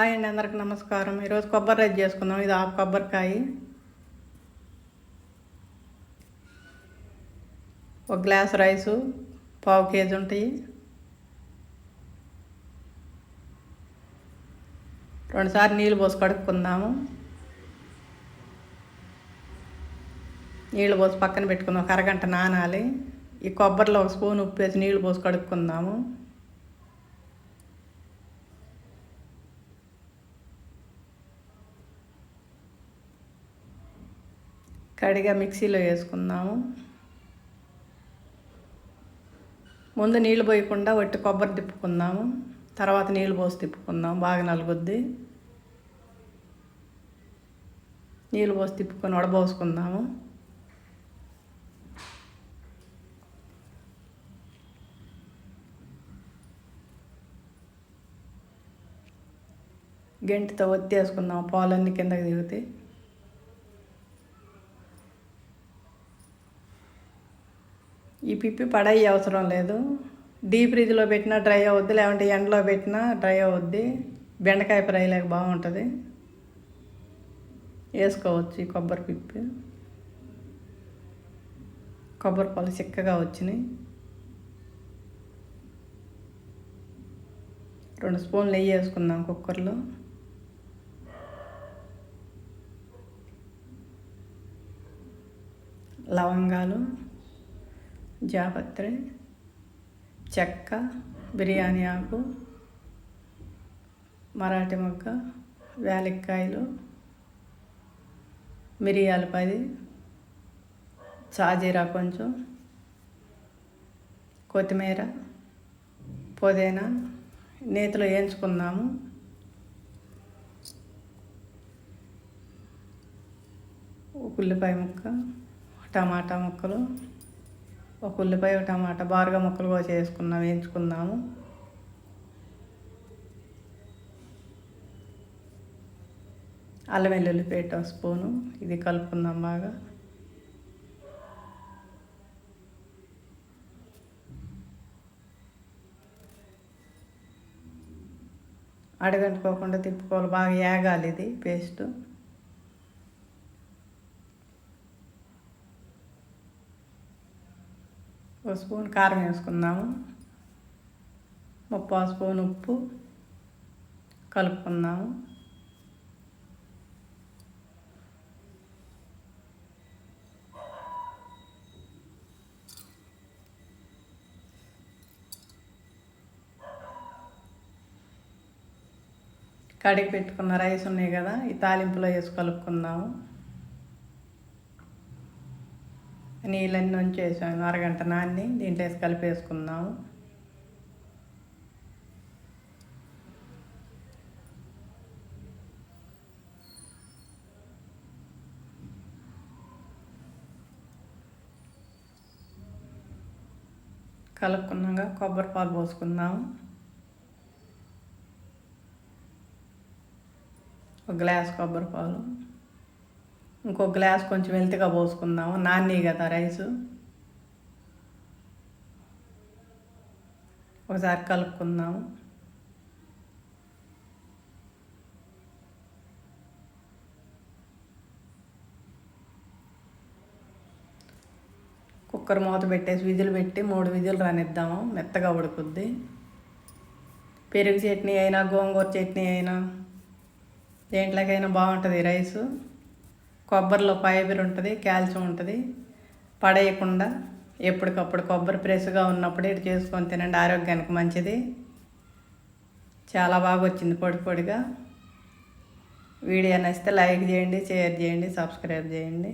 Hi అండి అందరికి నమస్కారం. ఈరోజు కొబ్బరి రైస్ చేసుకుందాం. ఇది ఆఫ్ కొబ్బరికాయ. ఒక గ్లాస్ రైసు పావు కేజీ ఉంటాయి. రెండుసార్లు నీళ్ళు పోసి కడుక్కుందాము. నీళ్ళు పోసి పక్కన పెట్టుకుందాం. ఒక అరగంట నానాలి. ఈ కొబ్బరిలో ఒక స్పూన్ ఉప్పు వేసి నీళ్ళు పోసి కడుక్కుందాము. కడిగా మిక్సీలో వేసుకుందాము. ముందు నీళ్ళు పోయకుండా వట్టి కొబ్బరి తిప్పుకుందాము. తర్వాత నీళ్ళు పోసి తిప్పుకుందాం బాగా నలుగుద్ది. నీళ్ళు పోసి తిప్పుకొని వడబోసుకుందాము. గంటితో ఒత్తేసుకుందాం పాలన్నీ కిందకి దిగుతాయి. ఈ పిప్పి పడయ్యే అవసరం లేదు. డీప్ ఫ్రిడ్జ్లో పెట్టినా డ్రై అవుద్ది లేకుంటే ఎండలో పెట్టినా డ్రై అవుద్ది. బెండకాయ ఫ్రై లేక బాగుంటుంది. వేసుకోవచ్చు ఈ కొబ్బరి పిప్పి. కొబ్బరి పాలు చిక్కగా వచ్చినాయి. రెండు స్పూన్లు నెయ్యి వేసుకుందాం కుక్కర్లో. లవంగాలు. జాపత్రి చెక్క బిర్యానీ ఆకు మరాఠీ మొక్క వేలిక్కాయలు మిరియాల పది సాజీరా కొంచెం కొత్తిమీర పుదీనా నేతిలో వేయించుకుందాము ఉల్లిపాయ ముక్క టమాటా ముక్కలు ఒక ఉల్లిపాయ ఒక టమాటా బారుగా ముక్కలు కోసి వేయించుకుందాము. అల్లం వెల్లుల్లి పేట స్పూను ఇది కలుపుకుందాం బాగా. అడగంటుకోకుండా తిప్పుకోవాలి బాగా ఏగాలి ఇది పేస్టు. ఒక స్పూన్ కారం వేసుకుందాము. ముప్పా స్పూన్ ఉప్పు కలుపుకుందాము. కడిగి పెట్టుకున్న రైస్ ఉన్నాయి కదా ఈ తాలింపులో వేసి కలుపుకుందాము. నీళ్ళన్నీ ఉంచేసాము అరగంట నాన్ని దీంట్లో వేసి కలిపేసుకుందాము. కలుపుకున్నాక కొబ్బరి పాలు పోసుకుందాము. ఒక గ్లాస్ కొబ్బరి పాలు. ఇంకో గ్లాస్ కొంచెం వెల్తిగా పోసుకుందాము? నాన్నే కదా రైసు. ఒకసారి కలుపుకుందాము కుక్కర్ మూత పెట్టేసి విజులు పెట్టి మూడు విజులు రానిద్దాము? మెత్తగా ఉడుకుద్ది. పెరుగు చట్నీ అయినా గోంగూర చట్నీ అయినా దేంట్లోకైనా బాగుంటుంది రైసు. కొబ్బరిలో ఫైబర్ ఉంటుంది కాల్షియం ఉంటుంది. పడేయకుండా ఎప్పటికప్పుడు కొబ్బరి ఫ్రెష్గా ఉన్నప్పుడు ఇటు చేసుకొని తినండి ఆరోగ్యానికి మంచిది. చాలా బాగా వచ్చింది పొడి పొడిగా. వీడియో నచ్చితే లైక్ చేయండి షేర్ చేయండి సబ్స్క్రైబ్ చేయండి.